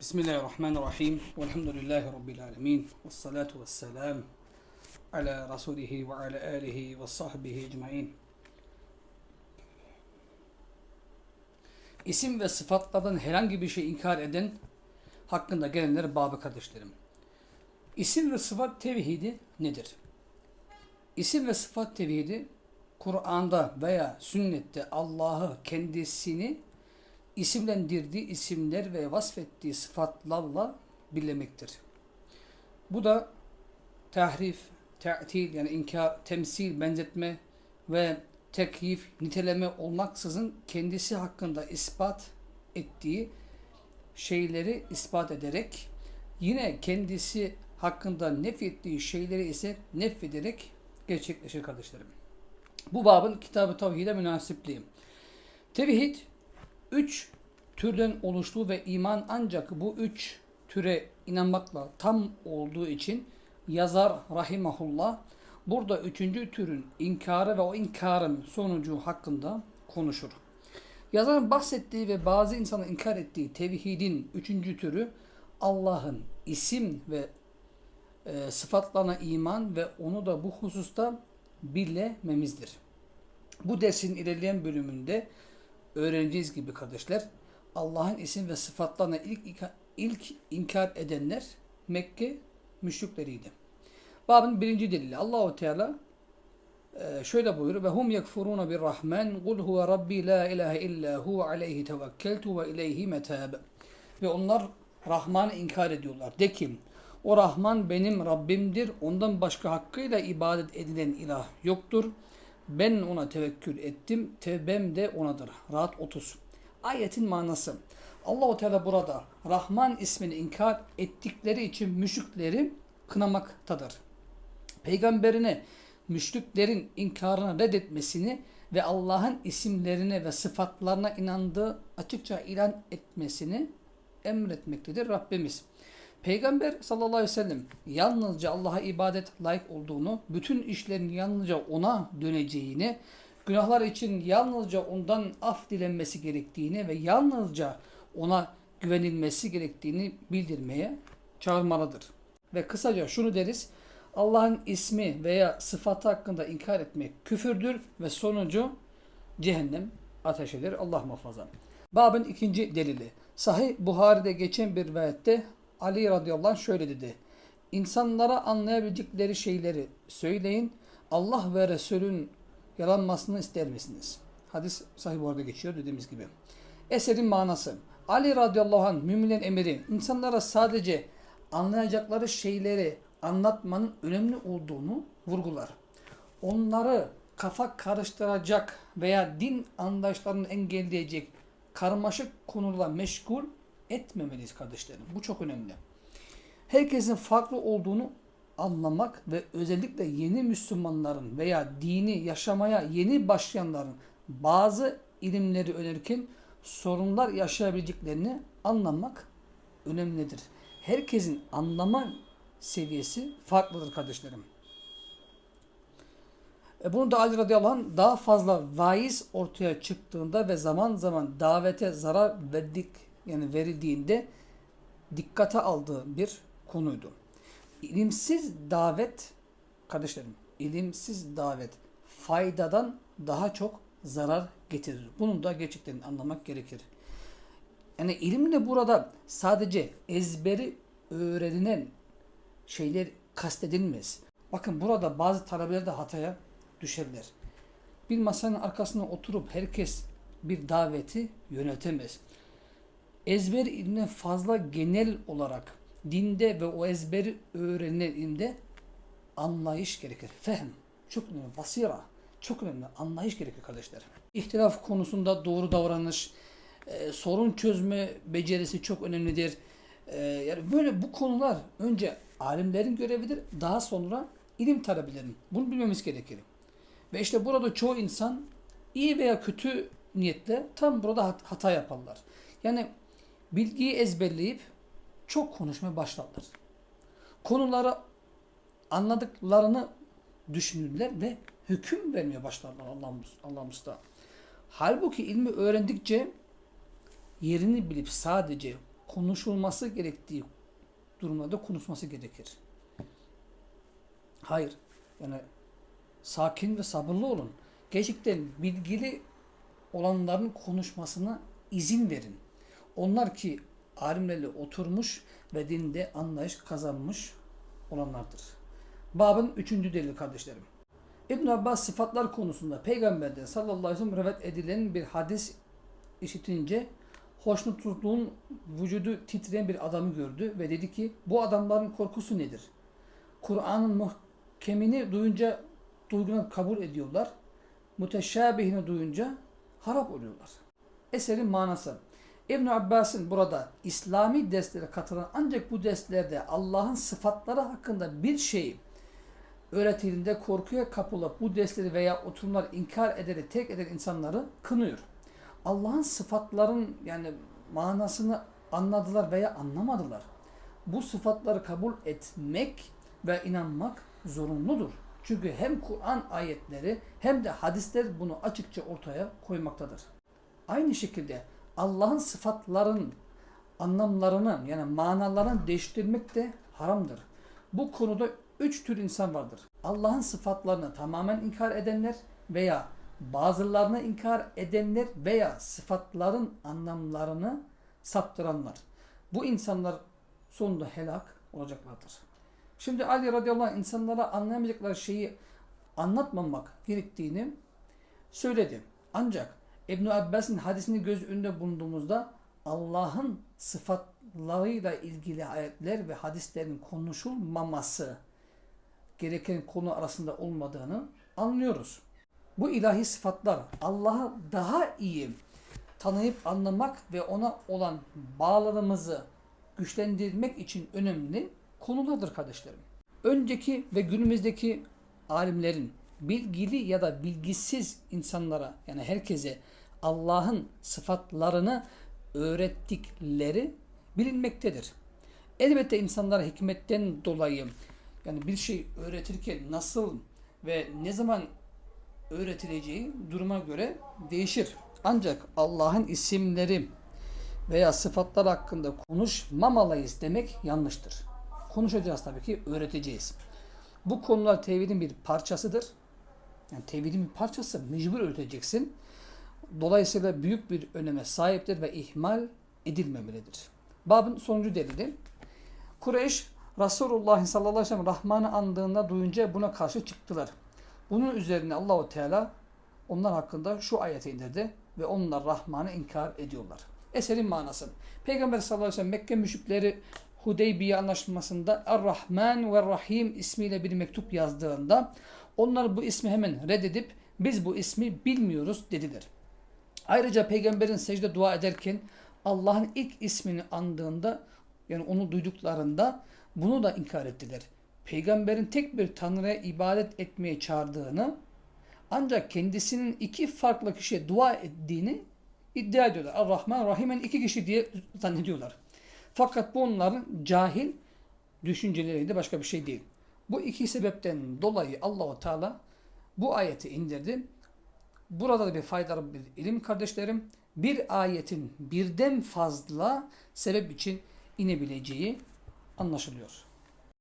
Bismillahirrahmanirrahim. Velhamdülillahi Rabbil alemin. Ve salatu ve selam ala Resulihi ve ala alihi ve sahbihi ecmain. İsim ve sıfatlardan herhangi bir şey inkar eden hakkında gelenler babı kardeşlerim. İsim ve sıfat tevhidi nedir? İsim ve sıfat tevhidi Kur'an'da veya sünnette Allah'ı kendisini isimlendirdiği isimler ve vasfettiği sıfatlarla birlemektir. Bu da tahrif, ta'til yani inkar, temsil, benzetme ve tekyif, niteleme olmaksızın kendisi hakkında ispat ettiği şeyleri ispat ederek yine kendisi hakkında nefrettiği şeyleri ise nefrederek gerçekleşir kardeşlerim. Bu babın kitabı tevhide münasipliği. Tevhid üç türden oluştuğu ve iman ancak bu üç türe inanmakla tam olduğu için yazar rahimahullah burada üçüncü türün inkarı ve o inkarın sonucu hakkında konuşur. Yazarın bahsettiği ve bazı insanın inkar ettiği tevhidin üçüncü türü Allah'ın isim ve e, sıfatlarına iman ve onu da bu hususta bilememizdir. Bu dersin ilerleyen bölümünde öğreneceğiz gibi kardeşler Allah'ın isim ve sıfatlarına ilk, ilk inkar edenler Mekke müşrikleriydi. Babın birinci delili Allahu Teala e, şöyle buyuruyor ve hum yekfuruna bir rahman kul huve rabbi la ilahe illa hu aleyhi tevekkeltu ve ileyhi metab ve onlar Rahman'ı inkar ediyorlar. De ki o Rahman benim Rabbimdir. Ondan başka hakkıyla ibadet edilen ilah yoktur. Ben ona tevekkül ettim. Tevbem de onadır. Rahat 30. Ayetin manası. Allahu Teala burada Rahman ismini inkar ettikleri için müşrikleri kınamaktadır. Peygamberine müşriklerin inkarını reddetmesini ve Allah'ın isimlerine ve sıfatlarına inandığı açıkça ilan etmesini emretmektedir Rabbimiz. Peygamber sallallahu aleyhi ve sellem yalnızca Allah'a ibadet layık olduğunu, bütün işlerin yalnızca ona döneceğini, günahlar için yalnızca ondan af dilenmesi gerektiğini ve yalnızca ona güvenilmesi gerektiğini bildirmeye çağırmalıdır. Ve kısaca şunu deriz, Allah'ın ismi veya sıfatı hakkında inkar etmek küfürdür ve sonucu cehennem ateşidir. Allah muhafaza. Babın ikinci delili. Sahih Buhari'de geçen bir rivayette Ali radıyallahu anh şöyle dedi. İnsanlara anlayabilecekleri şeyleri söyleyin. Allah ve Resulün yalanmasını ister misiniz? Hadis sahih orada geçiyor dediğimiz gibi. Eserin manası. Ali radıyallahu anh müminlerin emiri insanlara sadece anlayacakları şeyleri anlatmanın önemli olduğunu vurgular. Onları kafa karıştıracak veya din anlayışlarını engelleyecek karmaşık konularla meşgul etmemeliyiz kardeşlerim. Bu çok önemli. Herkesin farklı olduğunu anlamak ve özellikle yeni Müslümanların veya dini yaşamaya yeni başlayanların bazı ilimleri önerirken sorunlar yaşayabileceklerini anlamak önemlidir. Herkesin anlama seviyesi farklıdır kardeşlerim. E bunu da Ali radıyallahu anh daha fazla vaiz ortaya çıktığında ve zaman zaman davete zarar verdik yani verildiğinde dikkate aldığı bir konuydu. İlimsiz davet kardeşlerim, ilimsiz davet faydadan daha çok zarar getirir. Bunu da gerçekten anlamak gerekir. Yani ilimle burada sadece ezberi öğrenilen şeyler kastedilmez. Bakın burada bazı talebeler de hataya düşerler. Bir masanın arkasına oturup herkes bir daveti yönetemez ezber ilmine fazla genel olarak dinde ve o ezberi öğrenilen ilimde anlayış gerekir. Fehm çok önemli. Basira çok önemli. Anlayış gerekir kardeşler. İhtilaf konusunda doğru davranış, e, sorun çözme becerisi çok önemlidir. E, yani böyle bu konular önce alimlerin görevidir. Daha sonra ilim talebelerinin. Bunu bilmemiz gerekir. Ve işte burada çoğu insan iyi veya kötü niyetle tam burada hata yaparlar. Yani bilgiyi ezberleyip çok konuşmaya başladılar. Konuları anladıklarını düşünürler ve hüküm vermeye başlarlar Allah'ımız, Allah'ımız da. Halbuki ilmi öğrendikçe yerini bilip sadece konuşulması gerektiği durumlarda konuşması gerekir. Hayır. Yani sakin ve sabırlı olun. Gerçekten bilgili olanların konuşmasına izin verin. Onlar ki alimlerle oturmuş ve dinde anlayış kazanmış olanlardır. Babın üçüncü delili kardeşlerim. İbn Abbas sıfatlar konusunda peygamberden sallallahu aleyhi ve sellem rivayet edilen bir hadis işitince hoşnutsuzluğun vücudu titreyen bir adamı gördü ve dedi ki bu adamların korkusu nedir? Kur'an'ın muhkemini duyunca duyguna kabul ediyorlar. Müteşabihini duyunca harap oluyorlar. Eserin manası. İbn Abbas'ın burada İslami derslere katılan ancak bu derslerde Allah'ın sıfatları hakkında bir şey öğretildiğinde korkuya kapılıp bu dersleri veya oturumlar inkar ederek terk eden insanları kınıyor. Allah'ın sıfatların yani manasını anladılar veya anlamadılar. Bu sıfatları kabul etmek ve inanmak zorunludur. Çünkü hem Kur'an ayetleri hem de hadisler bunu açıkça ortaya koymaktadır. Aynı şekilde Allah'ın sıfatların anlamlarını yani manalarını değiştirmek de haramdır. Bu konuda üç tür insan vardır. Allah'ın sıfatlarını tamamen inkar edenler veya bazılarını inkar edenler veya sıfatların anlamlarını saptıranlar. Bu insanlar sonunda helak olacaklardır. Şimdi Ali radıyallahu anh insanlara anlayamayacakları şeyi anlatmamak gerektiğini söyledi. Ancak İbn Abbas'ın hadisini göz önünde bulunduğumuzda Allah'ın sıfatlarıyla ilgili ayetler ve hadislerin konuşulmaması gereken konu arasında olmadığını anlıyoruz. Bu ilahi sıfatlar Allah'ı daha iyi tanıyıp anlamak ve ona olan bağlarımızı güçlendirmek için önemli konulardır kardeşlerim. Önceki ve günümüzdeki alimlerin bilgili ya da bilgisiz insanlara yani herkese Allah'ın sıfatlarını öğrettikleri bilinmektedir. Elbette insanlara hikmetten dolayı yani bir şey öğretirken nasıl ve ne zaman öğretileceği duruma göre değişir. Ancak Allah'ın isimleri veya sıfatlar hakkında konuşmamalıyız demek yanlıştır. Konuşacağız tabii ki, öğreteceğiz. Bu konular tevhidin bir parçasıdır. Yani tevhidin bir parçası, mecbur öğreteceksin. Dolayısıyla büyük bir öneme sahiptir ve ihmal edilmemelidir. Babın sonuncu delili. Kureyş Resulullah sallallahu aleyhi ve sellem Rahman'ı andığında duyunca buna karşı çıktılar. Bunun üzerine Allahu Teala onlar hakkında şu ayeti indirdi ve onlar Rahman'ı inkar ediyorlar. Eserin manası. Peygamber sallallahu aleyhi ve sellem Mekke müşrikleri Hudeybiye anlaşmasında Er-Rahman ve Rahim ismiyle bir mektup yazdığında onlar bu ismi hemen reddedip biz bu ismi bilmiyoruz dediler. Ayrıca peygamberin secde dua ederken Allah'ın ilk ismini andığında yani onu duyduklarında bunu da inkar ettiler. Peygamberin tek bir tanrıya ibadet etmeye çağırdığını ancak kendisinin iki farklı kişiye dua ettiğini iddia ediyorlar. Ar-Rahman, Rahim'in iki kişi diye zannediyorlar. Fakat bu onların cahil düşünceleriydi başka bir şey değil. Bu iki sebepten dolayı Allahu Teala bu ayeti indirdi. Burada da bir faydalı bir ilim kardeşlerim. Bir ayetin birden fazla sebep için inebileceği anlaşılıyor.